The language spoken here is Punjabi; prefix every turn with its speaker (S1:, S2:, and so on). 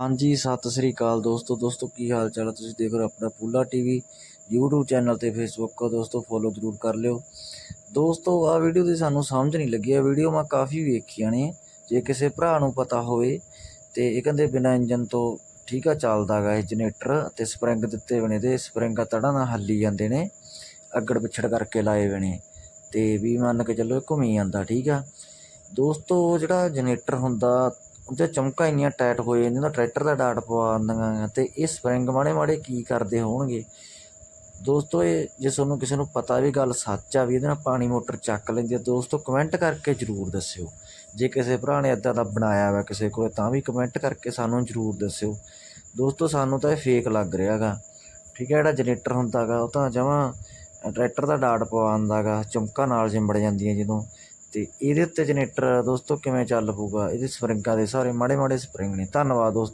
S1: ਹਾਂਜੀ, ਸਤਿ ਸ੍ਰੀ ਅਕਾਲ ਦੋਸਤੋ। ਦੋਸਤੋ, ਕੀ ਹਾਲ ਚਾਲ ਹੈ ਤੁਸੀਂ? ਦੇਖ ਰਹੇ ਹੋ ਆਪਣਾ ਪੂਲਾ ਟੀਵੀ, YouTube ਚੈਨਲ ਤੇ Facebook ਦੋਸਤੋ ਫੋਲੋ ਜ਼ਰੂਰ ਕਰ ਲਿਓ। ਦੋਸਤੋ, ਆ ਵੀਡੀਓ ਦੀ ਸਾਨੂੰ ਸਮਝ ਨਹੀਂ ਲੱਗੀ। ਆ ਵੀਡੀਓ ਮੈਂ ਕਾਫੀ ਵੇਖੀਆਂ ਨੇ। ਜੇ ਕਿਸੇ ਭਰਾ ਨੂੰ ਪਤਾ ਹੋਵੇ ਤੇ ਇਹ ਕਹਿੰਦੇ ਬਿਨਾ ਇੰਜਨ ਤੋਂ ਠੀਕ ਆ, ਚੱਲਦਾ ਗਾ ਇਹ ਜਨਰੇਟਰ ਤੇ ਸਪਰਿੰਗ ਦਿੱਤੇ ਬਣੇ ਤੇ ਸਪਰਿੰਗਾਂ ਤੜਾਂ ਨਾਲ ਹੱਲੀ ਜਾਂਦੇ ਨੇ, ਅੱਗੜ ਪਿਛੜ ਕਰਕੇ ਲਾਏ ਹੋਏ ਨੇ ਤੇ ਵੀ ਮੰਨ ਕੇ ਚੱਲੋ ਘੁੰਮੀ ਜਾਂਦਾ ਠੀਕ ਆ। ਦੋਸਤੋ, ਜਿਹੜਾ ਜਨਰੇਟਰ ਹੁੰਦਾ ਉਹਦੇ ਚਮਕਾਂ ਇੰਨੀਆਂ ਟਾਈਟ ਹੋ ਜਾਂਦੀਆਂ ਨਾ ਟਰੈਕਟਰ ਦਾ ਡਾਟ ਪਵਾ ਦਿੰਦੀਆਂ ਅਤੇ ਇਹ ਸਪਰਿੰਗ ਮਾੜੇ ਮਾੜੇ ਕੀ ਕਰਦੇ ਹੋਣਗੇ? ਦੋਸਤੋ, ਇਹ ਜੇ ਤੁਹਾਨੂੰ ਕਿਸੇ ਨੂੰ ਪਤਾ ਵੀ ਗੱਲ ਸੱਚ ਆ ਵੀ ਇਹਦੇ ਨਾਲ ਪਾਣੀ ਮੋਟਰ ਚੱਕ ਲੈਂਦੀ ਆ, ਦੋਸਤੋ ਕਮੈਂਟ ਕਰਕੇ ਜਰੂਰ ਦੱਸਿਓ। ਜੇ ਕਿਸੇ ਭਰਾ ਨੇ ਇਦਾਂ ਦਾ ਬਣਾਇਆ ਵਾ ਕਿਸੇ ਕੋਲ, ਤਾਂ ਵੀ ਕਮੈਂਟ ਕਰਕੇ ਸਾਨੂੰ ਜਰੂਰ ਦੱਸਿਓ। ਦੋਸਤੋ, ਸਾਨੂੰ ਤਾਂ ਇਹ ਫੇਕ ਲੱਗ ਰਿਹਾ ਗਾ ਠੀਕ ਹੈ, ਜਿਹੜਾ ਜਨਰੇਟਰ ਹੁੰਦਾ ਗਾ ਉਹ ਤਾਂ ਜਮਾਂ ਟਰੈਕਟਰ ਦਾ ਡਾਟ ਪਵਾਉਂਦਾ ਗਾ ਚਮਕਾਂ ਨਾਲ ਜਿੰਬੜ ਜਾਂਦੀਆਂ ਜਦੋਂ। ਤੇ ਇਹਦੇ ਉੱਤੇ ਜਨਰੇਟਰ ਦੋਸਤੋ, ਕਿਵੇਂ ਚੱਲ ਪਊਗਾ ਇਹਦੇ ਸਪਰਿੰਗਾਂ ਦੇ ਸਾਰੇ ਮਾੜੇ ਮਾੜੇ ਸਪਰਿੰਗ ਨੇ। ਧੰਨਵਾਦ ਦੋਸਤੋ।